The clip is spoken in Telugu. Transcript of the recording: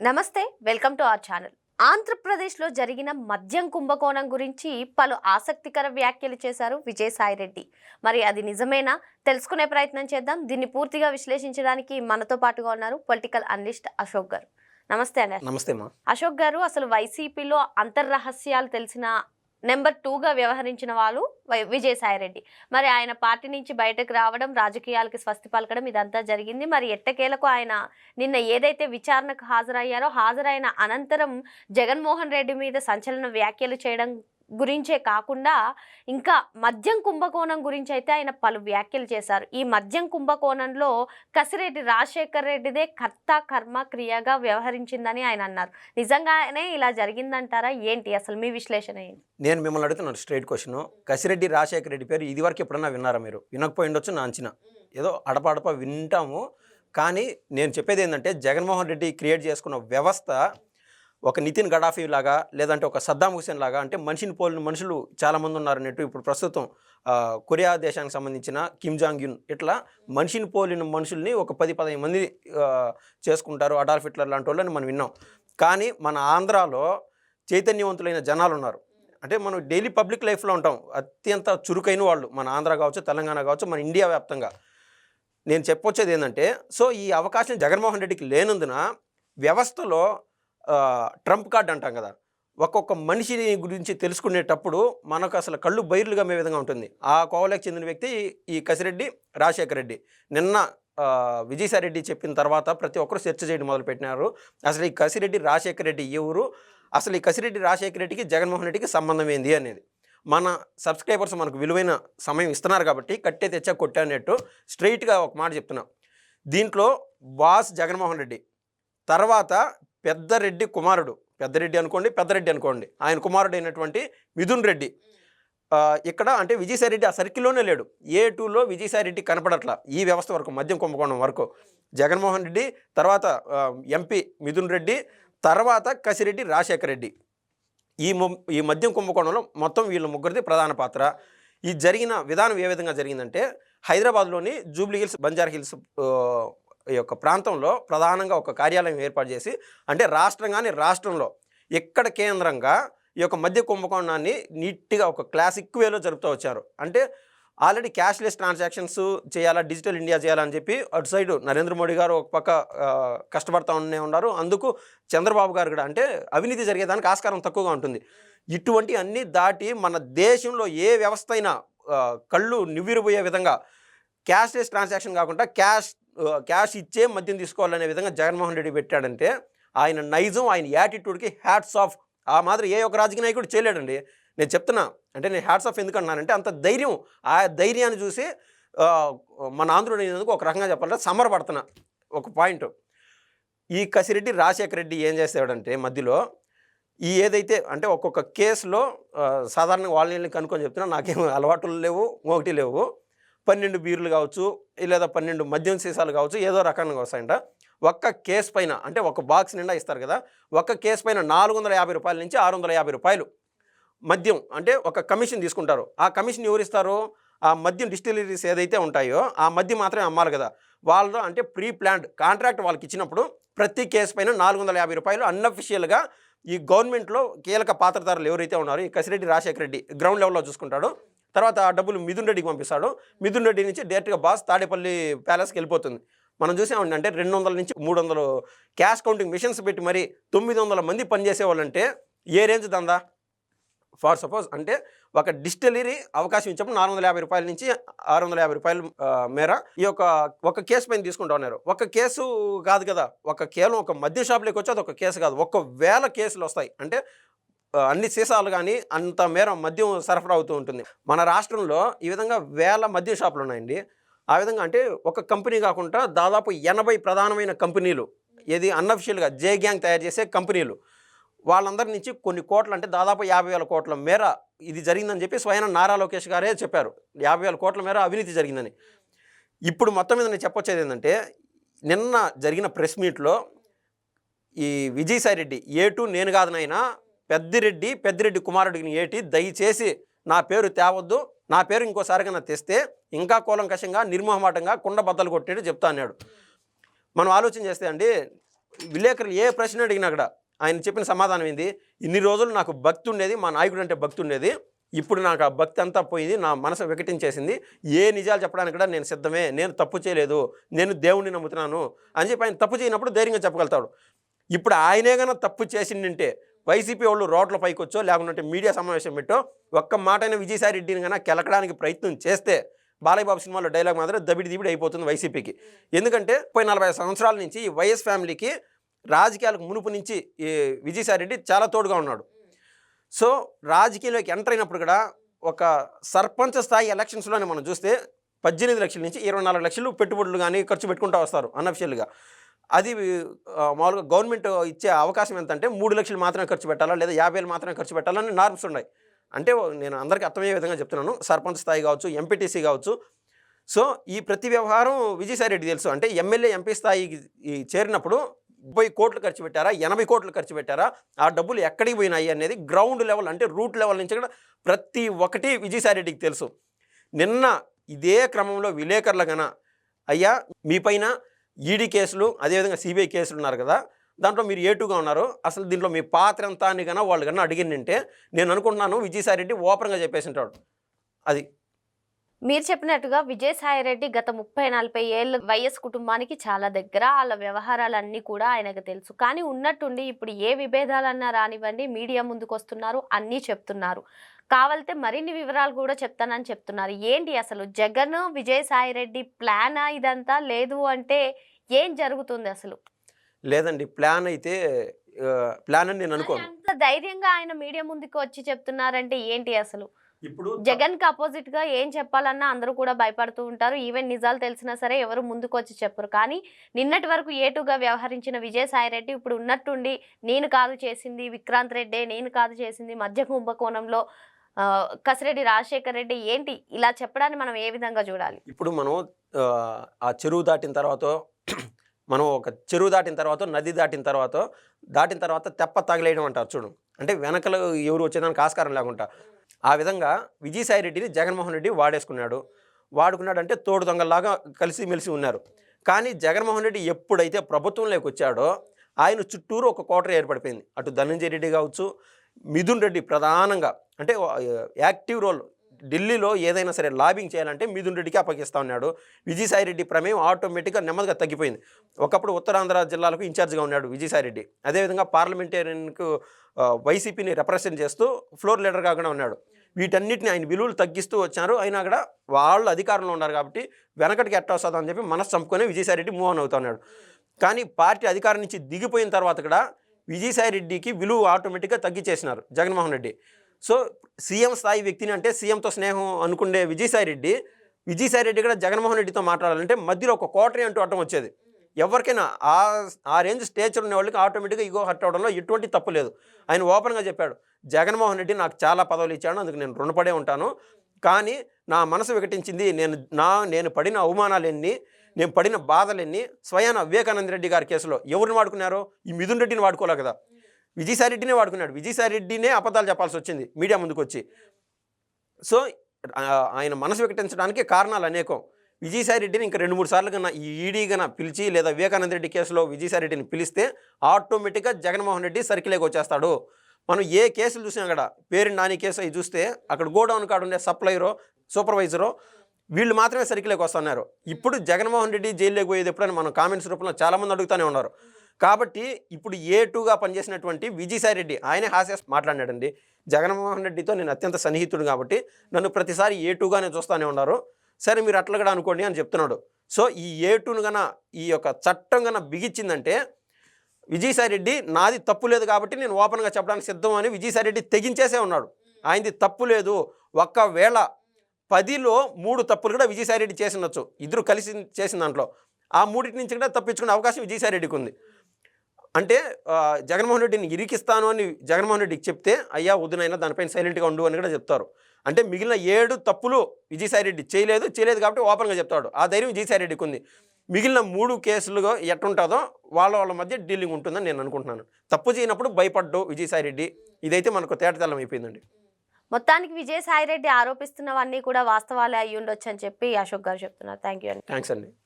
నమస్తే వెల్కమ్ టు అవర్ ఛానల్. ఆంధ్రప్రదేశ్లో జరిగిన మద్యం కుంభకోణం గురించి పలు ఆసక్తికర వ్యాఖ్యలు చేశారు విజయసాయిరెడ్డి మరి అది నిజమేనా? తెలుసుకునే ప్రయత్నం చేద్దాం. దీన్ని పూర్తిగా విశ్లేషించడానికి మనతో పాటుగా ఉన్నారు పొలిటికల్ అనలిస్ట్ అశోక్ గారు. నమస్తే అండి. నమస్తే అశోక్ గారు అసలు వైసీపీలో అంతర్రహస్యాలు తెలిసిన నెంబర్ టూగా వ్యవహరించిన వాళ్ళు విజయసాయిరెడ్డి. మరి ఆయన పార్టీ నుంచి బయటకు రావడం రాజకీయాలకి స్వస్తి పలకడం ఇదంతా జరిగింది. మరి ఎట్టకేలకు ఆయన నిన్న ఏదైతే విచారణకు హాజరయ్యారో హాజరైన అనంతరం జగన్మోహన్ రెడ్డి మీద సంచలన వ్యాఖ్యలు చేయడం గురించే కాకుండా ఇంకా మద్యం కుంభకోణం గురించి అయితే ఆయన పలు వ్యాఖ్యలు చేశారు. ఈ మద్యం కుంభకోణంలో కసిరెడ్డి రాజశేఖర్ రెడ్డిదే కర్త కర్మ క్రియగా వ్యవహరించిందని ఆయన అన్నారు. నిజంగానే ఇలా జరిగిందంటారా? ఏంటి అసలు మీ విశ్లేషణ ఏంటి? నేను మిమ్మల్ని అడుగుతున్నాను స్ట్రైట్ క్వశ్చన్. కసిరెడ్డి రాజశేఖర్ రెడ్డి పేరు ఇదివరకు ఎప్పుడన్నా విన్నారా మీరు? వినకపోయి ఉండొచ్చు నా అంచనా. ఏదో అడపాడప వింటాము. కానీ నేను చెప్పేది ఏంటంటే జగన్మోహన్ రెడ్డి క్రియేట్ చేసుకున్న వ్యవస్థ ఒక నితిన్ గడాఫీ లాగా లేదంటే ఒక సద్దాం హుసేన్ లాగా అంటే మనిషిని పోలిన మనుషులు చాలామంది ఉన్నారన్నట్టు ఇప్పుడు ప్రస్తుతం కొరియా దేశానికి సంబంధించిన కిమ్ జాంగ్ యున్ ఇట్లా మనిషిని పోలిన మనుషుల్ని ఒక పది పదిహేను మంది చేసుకుంటారు అడాల్ఫ్ హిట్లర్ లాంటి వాళ్ళని మనం విన్నాం. కానీ మన ఆంధ్రాలో చైతన్యవంతులైన జనాలు ఉన్నారు. అంటే మనం డైలీ పబ్లిక్ లైఫ్లో ఉంటాం. అత్యంత చురుకైన వాళ్ళు. మన ఆంధ్ర కావచ్చు తెలంగాణ కావచ్చు మన ఇండియా వ్యాప్తంగా. నేను చెప్పొచ్చేది ఏంటంటే సో ఈ అవకాశం జగన్మోహన్ రెడ్డికి లేనందున వ్యవస్థలో ట్రంప్ కార్డ్ అంటాం కదా. ఒక్కొక్క మనిషిని గురించి తెలుసుకునేటప్పుడు మనకు అసలు కళ్ళు బైర్లుగా మే విధంగా ఉంటుంది. ఆ కోవలకు చెందిన వ్యక్తి ఈ కసిరెడ్డి రాజశేఖర రెడ్డి. నిన్న ఆ, విజయసాయి రెడ్డి చెప్పిన తర్వాత ప్రతి ఒక్కరు చర్చ చేయడం మొదలుపెట్టినారు. అసలు ఈ కసిరెడ్డి రాజశేఖర రెడ్డి ఎవరు? అసలు ఈ కసిరెడ్డి రాజశేఖర రెడ్డికి జగన్మోహన్ రెడ్డికి సంబంధం ఏంది అనేది. మన సబ్స్క్రైబర్స్ మనకు విలువైన సమయం ఇస్తున్నారు కాబట్టి కట్టే తెచ్చా కొట్టా అన్నట్టు స్ట్రైట్గా ఒక మాట చెప్తున్నా. దీంట్లో బాస్ జగన్మోహన్ రెడ్డి. తర్వాత పెద్దరెడ్డి కుమారుడు. పెద్దరెడ్డి అనుకోండి పెద్దరెడ్డి అనుకోండి. ఆయన కుమారుడు అయినటువంటి మిథున్ రెడ్డి. ఇక్కడ అంటే విజయసాయిరెడ్డి ఆ సర్కిల్లోనే లేడు. ఏ టూలో విజయసాయి రెడ్డి కనపడట్లా? ఈ వ్యవస్థ వరకు మద్యం కుంభకోణం వరకు. జగన్మోహన్ రెడ్డి తర్వాత ఎంపీ మిథున్ రెడ్డి తర్వాత కసిరెడ్డి రాజశేఖర రెడ్డి ఈ ఈ మద్యం కుంభకోణంలో మొత్తం వీళ్ళ ముగ్గురిది ప్రధాన పాత్ర. ఈ జరిగిన విధానం ఏ విధంగా జరిగిందంటే హైదరాబాద్లోని జూబ్లీ హిల్స్ బంజారా హిల్స్ ఈ యొక్క ప్రాంతంలో ప్రధానంగా ఒక కార్యాలయం ఏర్పాటు చేసి అంటే రాష్ట్రం కానీ రాష్ట్రంలో ఎక్కడ కేంద్రంగా ఈ యొక్క మధ్య కుంభకోణాన్ని నీట్గా ఒక క్లాసిక్ వేలో జరుపుతూ వచ్చారు. అంటే ఆల్రెడీ క్యాష్లెస్ ట్రాన్సాక్షన్స్ చేయాలా డిజిటల్ ఇండియా చేయాలని చెప్పి అటు సైడ్ నరేంద్ర మోడీ గారు ఒక పక్క కష్టపడుతూనే ఉన్నారు. అందుకు చంద్రబాబు గారు కూడా అంటే అవినీతి జరిగేదానికి ఆస్కారం తక్కువగా ఉంటుంది. ఇటువంటి అన్ని దాటి మన దేశంలో ఏ వ్యవస్థ అయినా కళ్ళు నివ్విరిపోయే విధంగా క్యాష్లెస్ ట్రాన్సాక్షన్ కాకుండా క్యాష్ క్యాష్ ఇచ్చే మద్యం తీసుకోవాలనే విధంగా జగన్మోహన్ రెడ్డి పెట్టాడంటే ఆయన నైజం ఆయన యాటిట్యూడ్కి హ్యాట్స్ ఆఫ్. ఆ మాదిరి ఏ ఒక్క రాజకీయ నాయకుడు చేయలేడండి. నేను చెప్తున్నా అంటే నేను హ్యాట్స్ ఆఫ్ ఎందుకు అన్నానంటే అంత ధైర్యం ఆ ధైర్యాన్ని చూసి మన ఆంధ్రుడు అయినందుకు ఒక రకంగా చెప్పాలంటే సమరపడుతున్నా ఒక పాయింట్. ఈ కసిరెడ్డి రాజశేఖర రెడ్డి ఏం చేసేవాడంటే మధ్యలో ఈ ఏదైతే అంటే ఒక్కొక్క కేసులో సాధారణంగా వాళ్ళని కనుక్కొని చెప్తున్నా నాకేం అలవాట్లు లేవు ఒకటి లేవు. పన్నెండు బీర్లు కావచ్చు లేదా పన్నెండు మద్యం సీసాలు కావచ్చు ఏదో రకంగా వస్తాయంట ఒక్క కేసు పైన అంటే ఒక బాక్స్ నిండా ఇస్తారు కదా ఒక్క కేసు పైన నాలుగు వందల యాభై రూపాయల నుంచి ఆరు వందల యాభై రూపాయలు మద్యం అంటే ఒక కమిషన్ తీసుకుంటారు. ఆ కమిషన్ ఎవరిస్తారు ఆ మద్యం డిస్టిలరీస్ ఏదైతే ఉంటాయో ఆ మద్యం మాత్రమే అమ్మాలి కదా. వాళ్ళు అంటే ప్రీ ప్లాన్డ్ కాంట్రాక్ట్ వాళ్ళకి ఇచ్చినప్పుడు ప్రతి కేసు పైన నాలుగు వందల యాభై రూపాయలు అన్అఫిషియల్గా ఈ గవర్నమెంట్లో కీలక పాత్రధారులు ఎవరైతే ఉన్నారో ఈ కసిరెడ్డి రాజశేఖర రెడ్డి గ్రౌండ్ లెవెల్లో చూసుకుంటాడు. తర్వాత ఆ డబ్బులు మిథున్ రెడ్డికి పంపిస్తాడు. మిథున్ రెడ్డి నుంచి డైరెక్ట్గా బాస్ తాడేపల్లి ప్యాలెస్కి వెళ్ళిపోతుంది. మనం చూసామండి అంటే రెండు వందల నుంచి మూడు వందలు క్యాష్ కౌంటింగ్ మిషన్స్ పెట్టి మరి తొమ్మిది వందల మంది పనిచేసే వాళ్ళంటే ఏ రేంజ్ దందా? ఫార్ సపోజ్ అంటే ఒక డిస్టిలరీ అవకాశం ఇచ్చినప్పుడు నాలుగు వందల యాభై రూపాయల నుంచి ఆరు వందల యాభై రూపాయల మేర ఈ యొక్క ఒక కేసు పైన తీసుకుంటా ఉన్నారు. ఒక కేసు కాదు కదా. ఒక కేవలం ఒక మద్య షాప్లోకి వచ్చి అది ఒక కేసు కాదు. ఒక వేల కేసులు వస్తాయి. అంటే అన్ని సీసాలు కానీ అంత మేర మద్యం సరఫరా అవుతూ ఉంటుంది. మన రాష్ట్రంలో ఈ విధంగా వేల మద్యం షాపులు ఉన్నాయండి. ఆ విధంగా అంటే ఒక కంపెనీ కాకుండా దాదాపు ఎనభై ప్రధానమైన కంపెనీలు ఏది అన్అఫిషియల్గా జే గ్యాంగ్ తయారు చేసే కంపెనీలు. వాళ్ళందరి నుంచి కొన్ని కోట్లు అంటే దాదాపు యాభై వేల కోట్ల మేర ఇది జరిగిందని చెప్పి స్వయం నారా లోకేష్ గారే చెప్పారు. యాభై వేల కోట్ల మేర అవినీతి జరిగిందని. ఇప్పుడు మొత్తం మీద నేను చెప్పొచ్చేది ఏంటంటే నిన్న జరిగిన ప్రెస్ మీట్లో ఈ విజయసాయి రెడ్డి ఏటు నేను కాదనైనా పెద్దిరెడ్డి పెద్దిరెడ్డి కుమారుడిని ఏటి దయచేసి నా పేరు తేవద్దు. నా పేరు ఇంకోసారి కన్నా తెస్తే ఇంకా కూలంకషంగా నిర్మోహమాటంగా కుండ బద్దలు కొట్టేట్టు చెప్తా అన్నాడు. మనం ఆలోచన చేస్తే అండి విలేకరులు ఏ ప్రశ్న అడిగినా కూడా ఆయన చెప్పిన సమాధానం ఏంది? ఇన్ని రోజులు నాకు భక్తి ఉండేది మా నాయకుడు అంటే భక్తి ఉండేది. ఇప్పుడు నాకు ఆ భక్తి అంతా పోయింది నా మనసు వికటించేసింది. ఏ నిజాలు చెప్పడానికి కూడా నేను సిద్ధమే నేను తప్పు చేయలేదు నేను దేవుణ్ణి నమ్ముతున్నాను అని చెప్పి ఆయన తప్పు చేయనప్పుడు ధైర్యంగా చెప్పగలుగుతాడు. ఇప్పుడు ఆయనే కన్నా తప్పు చేసిందంటే వైసీపీ వాళ్ళు రోడ్ల పైకి వచ్చో లేకుంటే మీడియా సమావేశం పెట్టో ఒక్క మాటైన విజయసాయి రెడ్డిని కన్నా కెలకడానికి ప్రయత్నం చేస్తే బాలయ్యబాబు సినిమాలో డైలాగ్ మాత్రం దబిడి దిబిడి అయిపోతుంది వైసీపీకి. ఎందుకంటే ముప్పై నలభై సంవత్సరాల నుంచి ఈ వైఎస్ ఫ్యామిలీకి రాజకీయాలకు మునుపు నుంచి ఈ విజయసాయి రెడ్డి చాలా తోడుగా ఉన్నాడు. సో రాజకీయంలోకి ఎంటర్ అయినప్పుడు కూడా ఒక సర్పంచ్ స్థాయి ఎలక్షన్స్లోనే మనం చూస్తే పద్దెనిమిది లక్షల నుంచి ఇరవై నాలుగు లక్షలు పెట్టుబడులు కానీ ఖర్చు పెట్టుకుంటూ వస్తారు అన్అఫిషియల్గా అది మామూలుగా గవర్నమెంట్ ఇచ్చే అవకాశం ఎంత అంటే మూడు లక్షలు మాత్రమే ఖర్చు పెట్టాలా లేదా యాభై వేలు మాత్రమే ఖర్చు పెట్టాలని నార్మ్స్ ఉన్నాయి. అంటే నేను అందరికీ అర్థమయ్యే విధంగా చెప్తున్నాను. సర్పంచ్ స్థాయి కావచ్చు ఎంపీటీసీ కావచ్చు. సో ఈ ప్రతి వ్యవహారం విజయసాయి రెడ్డి తెలుసు. అంటే ఎమ్మెల్యే ఎంపీ స్థాయికి చేరినప్పుడు ముప్పై కోట్లు ఖర్చు పెట్టారా ఎనభై కోట్లు ఖర్చు పెట్టారా ఆ డబ్బులు ఎక్కడికి పోయినాయి అనేది గ్రౌండ్ లెవెల్ అంటే రూట్ లెవెల్ నుంచి కూడా ప్రతి ఒక్కటి విజయసాయి రెడ్డికి తెలుసు. నిన్న ఇదే క్రమంలో విలేకరులగన అయ్యా మీ పైన ఈడీ కేసులు అదేవిధంగా సిబిఐ కేసులు ఉన్నారు కదా దాంట్లో మీరు ఏటుగా ఉన్నారు? అసలు దీంట్లో మీ పాత్ర ఎంత అని కన్నా వాళ్ళు కన్నా అడిగిందంటే నేను అనుకుంటున్నాను విజయసాయి రెడ్డి ఓపెన్గా చెప్పేసి ఉంటాడు అది మీరు చెప్పినట్టుగా విజయసాయి రెడ్డి గత ముప్పై నలభై ఏళ్ళ వైఎస్ కుటుంబానికి చాలా దగ్గర. వాళ్ళ వ్యవహారాలన్నీ కూడా ఆయనకు తెలుసు. కానీ ఉన్నట్టుండి ఇప్పుడు ఏ విభేదాలన్నా రానివ్వండి మీడియా ముందుకు వస్తున్నారు అన్నీ చెప్తున్నారు. కావాలితే మరిన్ని వివరాలు కూడా చెప్తానని చెప్తున్నారు. ఏంటి అసలు జగన్ విజయసాయి రెడ్డి ప్లానా ఇదంతా? లేదు అంటే ఏం జరుగుతుంది అసలు? లేదండి ప్లాన్ అయితే ప్లాన్ అని నేను అనుకోను. అంత ధైర్యంగా ఆయన మీడియా ముందుకు వచ్చి చెప్తున్నారంటే ఏంటి అసలు? ఇప్పుడు జగన్కి అపోజిట్గా ఏం చెప్పాలన్నా అందరూ కూడా భయపడుతూ ఉంటారు. ఈవెన్ నిజాలు తెలిసినా సరే ఎవరు ముందుకు వచ్చి చెప్పరు. కానీ నిన్నటి వరకు ఏటుగా వ్యవహరించిన విజయసాయి రెడ్డి ఇప్పుడు ఉన్నట్టుండి నేను కాదు చేసింది విక్రాంత్ రెడ్డి నేను కాదు చేసింది మధ్య కుంభకోణంలో కసిరెడ్డి రాజశేఖర్ రెడ్డి ఏంటి? ఇలా చెప్పడాన్ని మనం ఏ విధంగా చూడాలి? ఇప్పుడు మనం ఆ, ఆ చెరువు దాటిన తర్వాత మనం ఒక చెరువు దాటిన తర్వాత నది దాటిన తర్వాత దాటిన తర్వాత తెప్ప తగిలేయడం అంటారు చూడు. అంటే వెనకలు ఎవరు వచ్చేదానికి ఆస్కారం లేకుండా. ఆ విధంగా విజయసాయి రెడ్డిని జగన్మోహన్ రెడ్డి వాడేసుకున్నాడు. వాడుకున్నాడు అంటే తోడు దొంగల్లాగా కలిసి మెలిసి ఉన్నారు. కానీ జగన్మోహన్ రెడ్డి ఎప్పుడైతే ప్రభుత్వంలోకి వచ్చాడో ఆయన చుట్టూరు ఒక కోటర ఏర్పడిపోయింది. అటు ధనంజయ రెడ్డి కావచ్చు మిథున్ రెడ్డి ప్రధానంగా అంటే యాక్టివ్ రోల్ ఢిల్లీలో ఏదైనా సరే లాబింగ్ చేయాలంటే మిథున్ రెడ్డికి అప్పగిస్తా ఉన్నాడు. విజయసాయి రెడ్డి ప్రమేయం ఆటోమేటిక్గా నెమ్మదిగా తగ్గిపోయింది. ఒకప్పుడు ఉత్తరాంధ్ర జిల్లాలకు ఇన్ఛార్జ్గా ఉన్నాడు విజయసాయి రెడ్డి. అదేవిధంగా పార్లమెంటేరియన్కు వైసీపీని రిప్రజెంట్ చేస్తూ ఫ్లోర్ లీడర్గా కూడా ఉన్నాడు. వీటన్నిటిని ఆయన విలువలు తగ్గిస్తూ వచ్చారు. అయినా కూడా వాళ్ళు అధికారంలో ఉన్నారు కాబట్టి వెనకటికి ఎట్ట వస్తుందో అని చెప్పి మనసు చంపుకొని విజయసాయి రెడ్డి మూవ్ ఆన్ అవుతున్నాడు. కానీ పార్టీ అధికారం నుంచి దిగిపోయిన తర్వాత కూడా విజయసాయి రెడ్డికి విలువ ఆటోమేటిక్గా తగ్గిచేసినారు జగన్మోహన్ రెడ్డి. సో సీఎం స్థాయి వ్యక్తిని అంటే సీఎంతో స్నేహం అనుకునే విజయసాయి రెడ్డి విజయసాయి రెడ్డి కూడా జగన్మోహన్ రెడ్డితో మాట్లాడాలంటే మధ్యలో ఒక కోటరీ అంటూ అటం వచ్చేది. ఎవరికైనా ఆ ఆ రేంజ్ స్టేచర్ ఉన్న వాళ్ళకి ఆటోమేటిక్గా ఇగో హర్ట్ అవడంలో ఎటువంటి తప్పు లేదు. ఆయన ఓపెన్గా చెప్పాడు జగన్మోహన్ రెడ్డి నాకు చాలా పదవులు ఇచ్చాడు అందుకు నేను రుణపడే ఉంటాను. కానీ నా మనసు వికటించింది నేను నా నేను పడిన అవమానాలన్నీ నేను పడిన బాధలన్నీ స్వయాన వివేకానంద రెడ్డి గారి కేసులో ఎవరిని వాడుకున్నారో? ఈ మిథున్ రెడ్డిని వాడుకోలే కదా. విజయసాయిరెడ్డినే వాడుకున్నాడు. విజయసాయిరెడ్డినే అబద్ధాలు చెప్పాల్సి వచ్చింది. మీడియా ముందుకు వచ్చి సో ఆయన మనసు వికటించడానికి కారణాలు అనేకం. విజయసాయిరెడ్డిని ఇంకా రెండు మూడు సార్లు కన్నా ఈ ఈడీ పిలిచి లేదా వివేకానంద రెడ్డి కేసులో విజయసాయిరెడ్డిని పిలిస్తే ఆటోమేటిక్గా జగన్మోహన్ రెడ్డి సర్కిల్కి వచ్చేస్తాడు. మనం ఏ కేసులు చూసినా అక్కడ పేరు నాని కేసు అవి చూస్తే అక్కడ గోడౌన్ కాడ ఉండే సప్లైరో సూపర్వైజరో వీళ్ళు మాత్రమే సర్కిల్లోకి వస్తున్నారు ఇప్పుడు జగన్మోహన్ రెడ్డి జైల్లోకి పోయేది ఎప్పుడని మనం కామెంట్స్ రూపంలో చాలామంది అడుగుతూనే ఉన్నారు. కాబట్టి ఇప్పుడు ఏ టూగా పనిచేసినటువంటి విజయసాయి రెడ్డి ఆయనే హాస్యాస్ మాట్లాడినాడండి. జగన్మోహన్ రెడ్డితో నేను అత్యంత సన్నిహితుడు కాబట్టి నన్ను ప్రతిసారి ఏ టూగానే చూస్తూనే ఉన్నారు. సరే మీరు అట్లా కూడా అనుకోండి అని చెప్తున్నాడు. సో ఈ ఏ టూను గన ఈ యొక్క చట్టం గన బిగించిందంటే విజయసాయి రెడ్డి నాది తప్పు లేదు కాబట్టి నేను ఓపెన్గా చెప్పడానికి సిద్ధం అని విజయసాయి రెడ్డి తెగించేసే ఉన్నాడు. ఆయనది తప్పు లేదు. ఒక్కవేళ పదిలో మూడు తప్పులు కూడా విజయసాయి రెడ్డి చేసినచ్చు ఇద్దరు కలిసి చేసిన దాంట్లో. ఆ మూడింటి నుంచి కూడా తప్పించుకునే అవకాశం విజయసాయి రెడ్డికి ఉంది. అంటే జగన్మోహన్ రెడ్డిని ఇరికిస్తాను అని జగన్మోహన్ రెడ్డికి చెప్తే అయ్యా వద్దునైనా దానిపైన సైలెంట్గా ఉండు అని కూడా చెప్తారు. అంటే మిగిలిన ఏడు తప్పులు విజయసాయి రెడ్డి చేయలేదు చేయలేదు కాబట్టి ఓపెన్గా చెప్తాడు. ఆ ధైర్యం విజయసాయి రెడ్డికి ఉంది. మిగిలిన మూడు కేసులుగా ఎట్టుంటుందో వాళ్ళ వాళ్ళ మధ్య డీలింగ్ ఉంటుందని నేను అనుకుంటున్నాను. తప్పు చేయనప్పుడు భయపడ్డు విజయసాయి రెడ్డి. ఇదైతే మనకు తేటతెల్లం అయిపోయిందండి. మొత్తానికి విజయసాయి రెడ్డి ఆరోపిస్తున్నవన్నీ కూడా వాస్తవాలే అయ్యి ఉండొచ్చు అని చెప్పి అశోక్ గారు చెప్తున్నారు. థ్యాంక్ యూ అండి. థ్యాంక్స్ అండి.